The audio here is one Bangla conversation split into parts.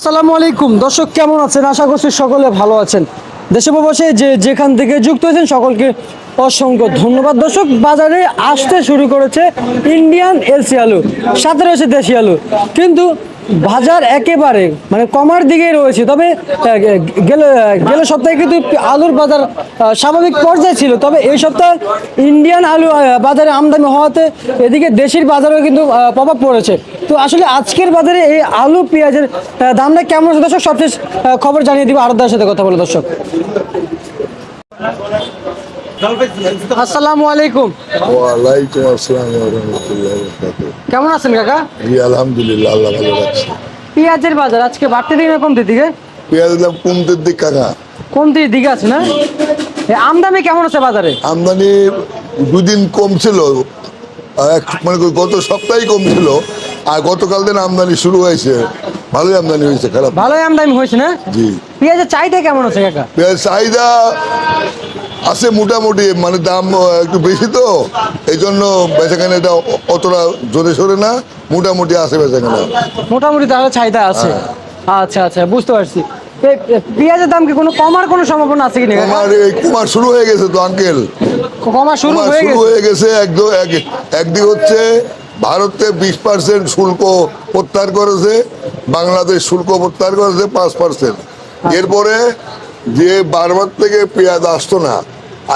আসসালামু আলাইকুম। দর্শক, কেমন আছেন? আশা করছি সকলে ভালো আছেন। দেশে প্রবাসে যে যেখান থেকে যুক্ত হয়েছেন, সকলকে অসংখ্য ধন্যবাদ। দর্শক, বাজারে আসতে শুরু করেছে ইন্ডিয়ান এলসি আলু, সাথে রয়েছে দেশি আলু। কিন্তু বাজার একেবারে মানে কমার দিকেই রয়েছে। তবে গেল গেল সপ্তাহে কিন্তু আলুর বাজার স্বাভাবিক পর্যায়ে ছিল। তবে এই সপ্তাহে ইন্ডিয়ান আলু বাজারে আমদানি হওয়াতে এদিকে দেশের বাজারেও কিন্তু প্রভাব পড়েছে। তো আসলে আজকের বাজারে এই আলু পেঁয়াজের দামটা কেমন আছে? দর্শক আহ, খবর জানিয়ে দিব। আরদার সাথে কথা বলে দর্শক। আসসালামু আলাইকুম। ওয়ালাইকুম আসসালাম রহমতুল্লাহ কেমন আছেন কাকা? জি আলহামদুলিল্লাহ আল্লাহ ভালো রাখছে। পেঁয়াজের বাজার আজকে বাড়তে দিকে কমতে দিকে পেঁয়াজের দাম কমতে দিক কাকা। কমতে দিকে আছে না? আমদানি কেমন আছে বাজারে? আমদানি দুদিন কম ছিল এক মানে গত সপ্তাহে কম ছিল আর গতকাল দিন আমদানি শুরু হয়েছে। ভালোই আমদানি হয়েছে খারাপ। ভালোই আমদানি হয়েছে না? জি। পেঁয়াজের চাহিদা কেমন আছে কাকা? পেঁয়াজ চাহিদা আছে মোটামুটি মানে দাম একটু বেশি তো এই জন্য বেচাকেনা এটা অতটা জোরে সরে না মোটামুটি আছে বেচাকেনা। মোটামুটি তাহলে চাহিদা আছে। আচ্ছা আচ্ছা বুঝতে পারছি। পেঁয়াজের দাম কি কোনো কমার কোনো সম্ভাবনা আছে কি না কাকা? কুমার শুরু হয়ে গেছে তো আঙ্কেল। কমা শুরু হয়ে গেছে? হয়ে গেছে একদম এক- একদিক হচ্ছে ভারতে বিশ পার্সেন্ট শুল্ক প্রত্যাহার করেছে বাংলাদেশ শুল্ক প্রত্যাহার করেছে পাঁচ পার্সেন্ট এরপরে যে বারবার থেকে পেঁয়াজ আসতো না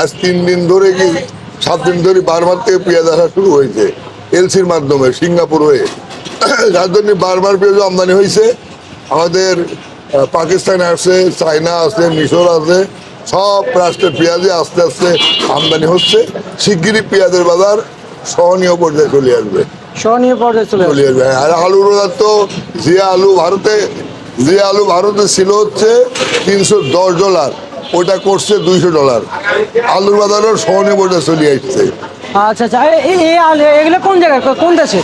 আজ তিন দিন ধরে কি সাত দিন ধরে বারবার থেকে পেঁয়াজ আসা শুরু হয়েছে এলসির মাধ্যমে সিঙ্গাপুর হয়ে। যার জন্য বারবার পেঁয়াজ আমদানি হয়েছে। আমাদের পাকিস্তান আছে চায়না আছে মিশর আছে সব রাষ্ট্রের পেঁয়াজে আস্তে আস্তে আমদানি হচ্ছে। শিগগিরই পেঁয়াজের বাজার সহনীয় পর্যায়ে চলে আসবে। সহনীয় পর্যায়ে চলে চলে আসবে। আর আলুর বাজার তো যে আলু ভারতে যে আলু ভারতে ছিল হচ্ছে তিনশো দশ ডলার। ওটা করছে দুইশো ডলার। আলুর বাজারও সহনে বইটা চলে আসছে। আচ্ছা আচ্ছা এগুলো কোন জায়গায়? কোন দেশে?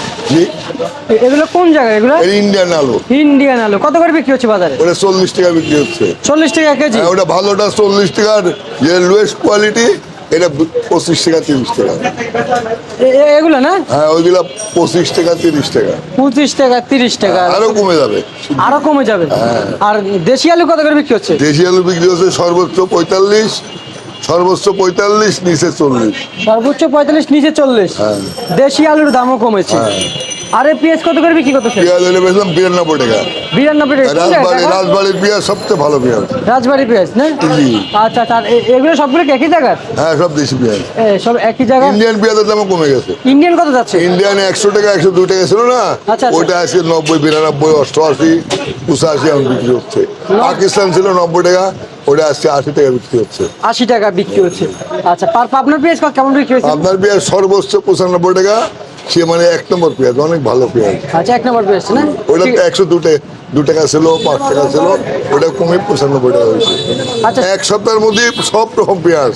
এগুলো কোন জায়গায় এগুলো? ইন্ডিয়ান আলু। ইন্ডিয়ান আলু। কত করে বিক্রি হচ্ছে বাজারে? ওটা চল্লিশ টাকা বিক্রি হচ্ছে। চল্লিশ টাকা কেজি? হ্যাঁ, ওটা ভালোটা চল্লিশ টাকার যে লোয়েস্ট কোয়ালিটি এটা পঁচিশ টাকা তিরিশ টাকা। এগুলো না? হ্যাঁ ওইগুলা পঁচিশ টাকা তিরিশ টাকা। পঁচিশ টাকা তিরিশ টাকা। আরও কমে যাবে। আরও কমে যাবে? আর দেশি আলু কত করে বিক্রি হচ্ছে? দেশি আলু বিক্রি হচ্ছে সর্বোচ্চ পঁয়তাল্লিশ সর্বোচ্চ পঁয়তাল্লিশ নিচে চল্লিশ। সর্বোচ্চ পঁয়তাল্লিশ নিচে চল্লিশ। হ্যাঁ। দেশি আলুর দামও কমেছে। আরে পেঁয়াজ কত করে বিক্রি করতেছে? পেঁয়াজ হলে বেচলাম বিরানব্বই টাকা। বিরানব্বই টাকা রাজবাড়ি? রাজবাড়ির পেঁয়াজ সবচেয়ে ভালো পেঁয়াজ। রাজবাড়ি পেঁয়াজ না? জি। আচ্ছা আচ্ছা এগুলো সবগুলো একই জায়গার? হ্যাঁ সব দেশি পেঁয়াজ। সব একই জায়গা ইন্ডিয়ান পেঁয়াজের দামও কমে গেছে। ইন্ডিয়ান কত যাচ্ছে? ইন্ডিয়ান একশো টাকা একশো দুই টাকা ছিল না? আচ্ছা, আচ্ছা। ওইটা আছে নব্বই বিরানব্বই অষ্টআশি পঁচাশি এখন বিক্রি হচ্ছে। পাকিস্তান ছিল নব্বই টাকা ওটা আজকে আশি টাকা বিক্রি হচ্ছে। আশি টাকা বিক্রি হচ্ছে। আচ্ছা পার পাবনার পেঁয়াজ কেমন বিক্রি হচ্ছে আপনার পেঁয়াজ সর্বোচ্চ পঁচানব্বই টাকা সে মানে এক নম্বর পেঁয়াজ অনেক ভালো পেঁয়াজ। আচ্ছা এক নম্বর পেঁয়াজ না? ওটা একশো দু দু টাকা ছিল পাঁচ টাকা ছিল ওটা কমে পঁচানব্বই টাকা হয়েছে। আচ্ছা। এক সপ্তাহের মধ্যে সব রকম পেঁয়াজ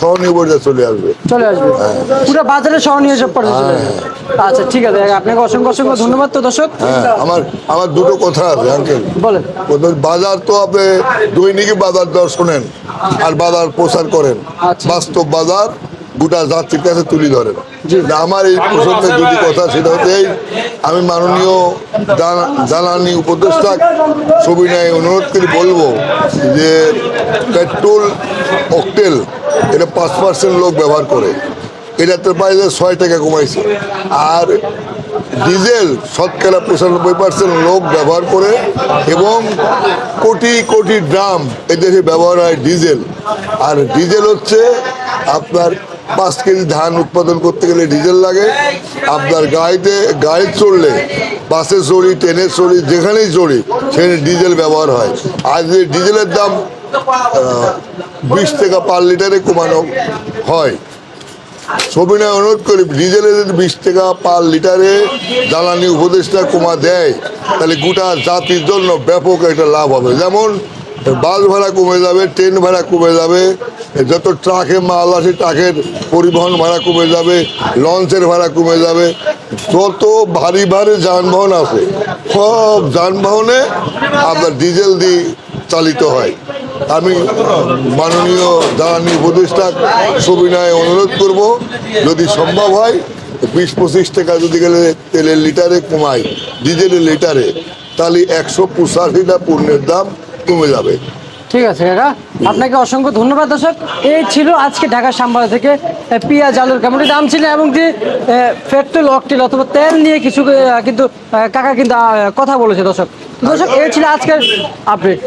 সহনীয় পর্যায়ে চলে আসবে। চলে আসবে। পুরো বাজারে সহনীয় সব চলে আসবে। আচ্ছা ঠিক আছে আপনাকে অসংখ্য অসংখ্য ধন্যবাদ তো দর্শক। হ্যাঁ আমার আমার দুটো কথা আছে আঙ্কেল বলেন। বাজার তো আপনি দৈনিকই বাজার দর শোনেন আর বাজার প্রচার করেন। আচ্ছা। বাস্তব বাজার গোটা জাতির কাছে তুলে ধরেন আমার এই প্রসঙ্গে দুটি কথা সেটা হচ্ছে এই, আমি মাননীয় জ্বালানি উপদেষ্টা সবিনয় অনুরোধ করে বলব যে পেট্রোল অকটেল এটা পাঁচ পার্সেন্ট লোক ব্যবহার করে। এটা তো প্রায় ছয় টাকা কমাইছে। আর ডিজেল শতকরা পঁচানব্বই পার্সেন্ট লোক ব্যবহার করে এবং কোটি কোটি ড্রাম এদেশে ব্যবহার হয় ডিজেল। আর ডিজেল হচ্ছে আপনার পাঁচ কেজি ধান উৎপাদন করতে গেলে ডিজেল লাগে। আপনার গাড়িতে, গাড়ি চড়লে, বাসে চড়ি, ট্রেনে চড়ি, যেখানেই চড়ি, সেখানে ডিজেল ব্যবহার হয়। যে ডিজেলের দাম বিশ টাকা পার লিটারে কমানো হয়। সবিনয় অনুরোধ করি ডিজেলের যদি বিশ টাকা পার লিটারে জ্বালানি উপদেষ্টা কমা দেয়, তাহলে গোটা জাতির জন্য ব্যাপক একটা লাভ হবে। যেমন বাস ভাড়া কমে যাবে, ট্রেন ভাড়া কমে যাবে যত ট্রাকে মাল আসে, ট্রাকের পরিবহন ভাড়া কমে যাবে, লঞ্চের ভাড়া কমে যাবে, যত ভারী ভারী যানবাহন আছে, সব যানবাহনে আপনার ডিজেল দিয়ে চালিত হয়। আমি মাননীয় জ্বালানি উপদেষ্টা সবিনয় অনুরোধ করব, যদি সম্ভব হয়, বিশ পঁচিশ টাকা যদি গেলে তেলের লিটারে কমায় ডিজেলের লিটারে, তাহলে একশো পঁচাশিটা পণ্যের দাম কমে যাবে। ঠিক আছে কাকা আপনাকে অসংখ্য ধন্যবাদ, দর্শক। এই ছিল আজকে ঢাকার সাম্বাড়া থেকে পেঁয়াজ, আলুর কেমন দাম ছিল এবং যে পেট্রোল, অকটেল অথবা তেল নিয়ে কিছু কিন্তু কাকা কিন্তু কথা বলেছে, দর্শক। দর্শক, এই ছিল আজকের আপডেট